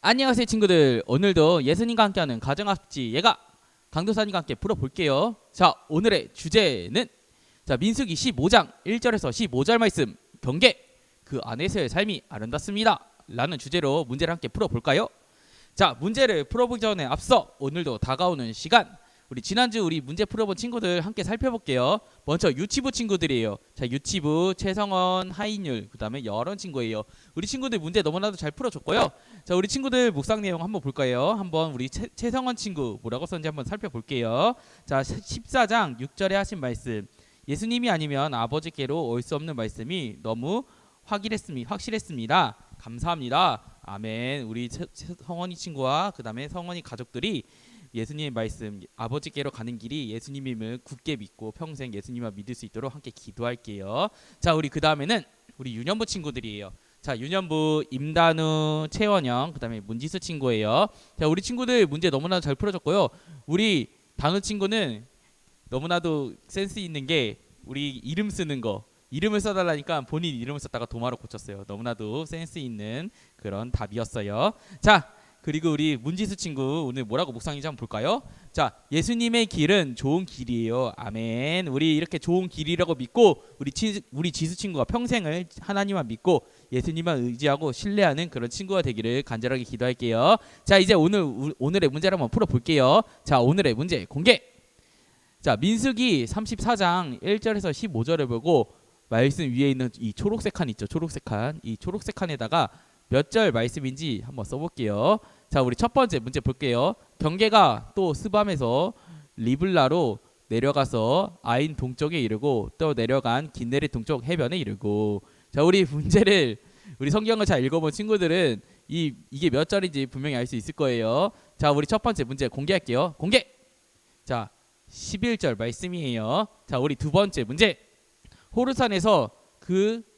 안녕하세요 친구들. 오늘도 예수님과 함께하는 가정학지 예가 강도사님과 함께 풀어볼게요. 자 오늘의 주제는 자 민수기 15장 1절에서 15절 말씀 경계 그 안에서의 삶이 아름답습니다. 라는 주제로 문제를 함께 풀어볼까요? 자 문제를 풀어보기 전에 앞서 오늘도 다가오는 시간 우리 지난주 우리 문제 풀어본 친구들 함께 살펴볼게요 먼저 유치부 친구들이에요 자 유치부 최성원 하인율 그 다음에 여런 친구예요 우리 친구들 문제 너무나도 잘 풀어줬고요 자 우리 친구들 묵상 내용 한번 볼까요? 한번 우리 최, 최성원 친구 뭐라고 썼는지 한번 살펴볼게요. 자 14장 6절에 하신 말씀 예수님이 아니면 아버지께로 올 수 없는 말씀이 너무 확실했습니다. 확실했습니다. 감사합니다. 아멘. 우리 성원이 친구와 그 다음에 성원이 가족들이 예수님의 말씀 아버지께로 가는 길이 예수님임을 굳게 믿고 평생 예수님을 믿을 수 있도록 함께 기도할게요. 자 우리 그 다음에는 우리 유년부 친구들이에요. 자 유년부 임단우 최원영 그다음에 문지수 친구예요. 자 우리 친구들 문제 너무나도 잘 풀어줬고요. 우리 단우 친구는 너무나도 센스 있는 게 우리 이름 쓰는 거 이름을 써달라니까 본인 이름을 썼다가 도마로 고쳤어요. 너무나도 센스 있는 그런 답이었어요. 자 그리고 우리 문지수 친구 오늘 뭐라고 묵상인지 한번 볼까요? 자 예수님의 길은 좋은 길이에요. 아멘. 우리 이렇게 좋은 길이라고 믿고 우리 치, 우리 지수 친구가 평생을 하나님만 믿고 예수님만 의지하고 신뢰하는 그런 친구가 되기를 간절하게 기도할게요. 자 이제 오늘 우- 오늘의 문제를 한번 풀어 볼게요. 자 오늘의 문제 공개. 자 민수기 34장 1절에서 15절을 보고 말씀 위에 있는 이 초록색 칸 있죠. 초록색 칸. 이 초록색 칸에다가 몇 절 말씀인지 한번 써볼게요. 자 우리 첫 번째 문제 볼게요. 경계가 또 스밤에서 리블라로 내려가서 아인 동쪽에 이르고 또 내려간 긴네리 동쪽 해변에 이르고 자 우리 문제를 우리 성경을 잘 읽어본 친구들은 이 이게 몇 절인지 분명히 알 수 있을 거예요. 자 우리 첫 번째 문제 공개할게요. 공개. 자 11절 말씀이에요. 자 우리 두 번째 문제 호르산에서 그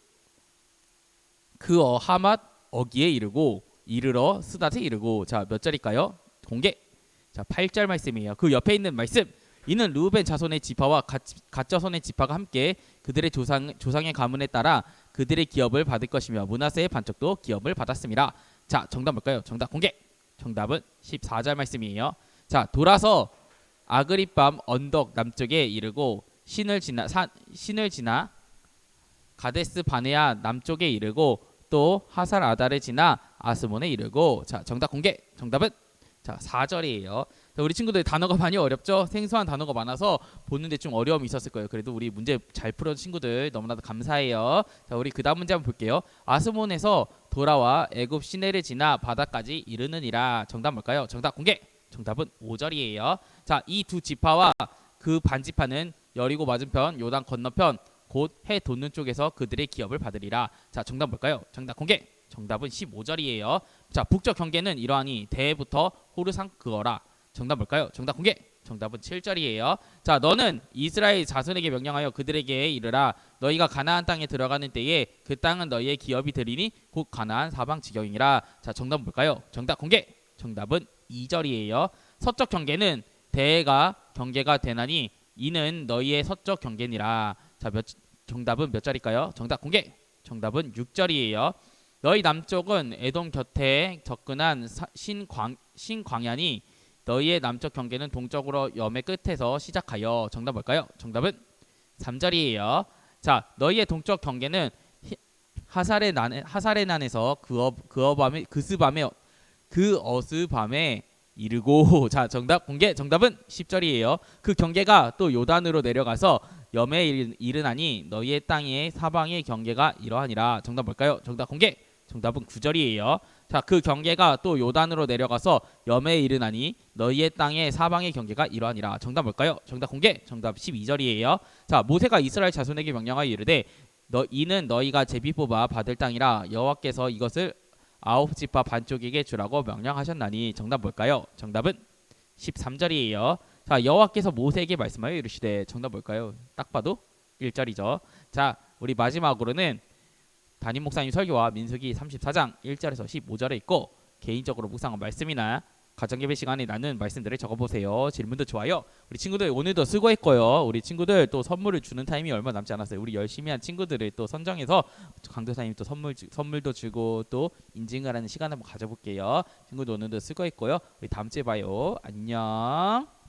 그 어, 하맛 어기에 이르고 이르러 스닷에 이르고 자몇 절일까요? 공개. 자 8절 말씀이에요. 그 옆에 있는 말씀 이는 루벤 자손의 지파와 갓, 갓자손의 지파가 함께 그들의 조상 조상의 가문에 따라 그들의 기업을 받을 것이며 문하세의 반쪽도 기업을 받았습니다. 자 정답 뭘까요? 정답 공개. 정답은 14절 말씀이에요. 자 돌아서 아그리밤 언덕 남쪽에 이르고 신을 지나 산 신을 지나 가데스 바네아 남쪽에 이르고 또 하살 아다를 지나 아스몬에 이르고. 자 정답 공개. 정답은 자 4절이에요. 자, 우리 친구들 단어가 많이 어렵죠? 생소한 단어가 많아서 보는데 좀 어려움이 있었을 거예요. 그래도 우리 문제 잘 풀은 친구들 너무나도 감사해요. 자 우리 그 다음 문제 한번 볼게요. 아스몬에서 돌아와 애굽 시내를 지나 바다까지 이르느니라. 정답 뭘까요? 정답 공개. 정답은 5절이에요. 자 이 두 지파와 그 반지파는 여리고 맞은편 요단 건너편 곧 해 돋는 쪽에서 그들의 기업을 받으리라. 자, 정답 뭘까요? 정답 공개. 정답은 15절이에요. 자, 북쪽 경계는 이러하니 대부터 호르상 그어라. 정답 뭘까요? 정답 공개. 정답은 7절이에요. 자, 너는 이스라엘 자손에게 명령하여 그들에게 이르라. 너희가 가나안 땅에 들어가는 때에 그 땅은 너희의 기업이 되리니 곧 가나안 사방 지경이라. 자, 정답 뭘까요? 정답 공개. 정답은 2절이에요. 서쪽 경계는 대가 경계가 되나니 이는 너희의 서쪽 경계니라. 자, 몇 정답은 몇 자리일까요? 정답 공개. 정답은 6절이에요. 너희 남쪽은 에돔 곁에 접근한 사- 신광 신광야니 너희의 남쪽 경계는 동쪽으로 염의 끝에서 시작하여 정답 뭘까요? 정답은 3절이에요. 자, 너희의 동쪽 경계는 히- 하살의 난 하살의 난에서 그어 그어 밤에 그스 밤에 그 어스 밤에 이르고 자 정답 공개 정답은 10절이에요. 그 경계가 또 요단으로 내려가서 염에 이르- 이르나니 너희의 땅의 사방의 경계가 이러하니라. 정답 뭘까요? 정답 공개. 정답은 9절이에요. 자, 그 경계가 또 요단으로 내려가서 염에 이르나니 너희의 땅의 사방의 경계가 이러하니라. 정답 뭘까요? 정답 공개. 정답 12절이에요. 자, 모세가 이스라엘 자손에게 명령하여 이르되 너 이는 너희가 제비 뽑아 받을 땅이라 여호와께서 이것을 아홉 지파 반쪽에게 주라고 명령하셨나니 정답 뭘까요? 정답은 13절이에요. 자, 여호와께서 모세에게 말씀하여 이르시되 정답 뭘까요? 딱 봐도 1절이죠. 자, 우리 마지막으로는 담임 목사님 설교와 민수기 34장 1절에서 15절에 있고 개인적으로 묵상한 말씀이나 가정 예배 시간에 나눈 말씀들을 적어보세요. 질문도 좋아요. 우리 친구들 오늘도 수고했고요. 우리 친구들 또 선물을 주는 타임이 얼마 남지 않았어요. 우리 열심히 한 친구들을 또 선정해서 강도사님 또 선물 주, 선물도 주고 또 인증을 하는 시간 한번 가져볼게요. 친구들 오늘도 수고했고요. 우리 다음 주에 봐요. 안녕.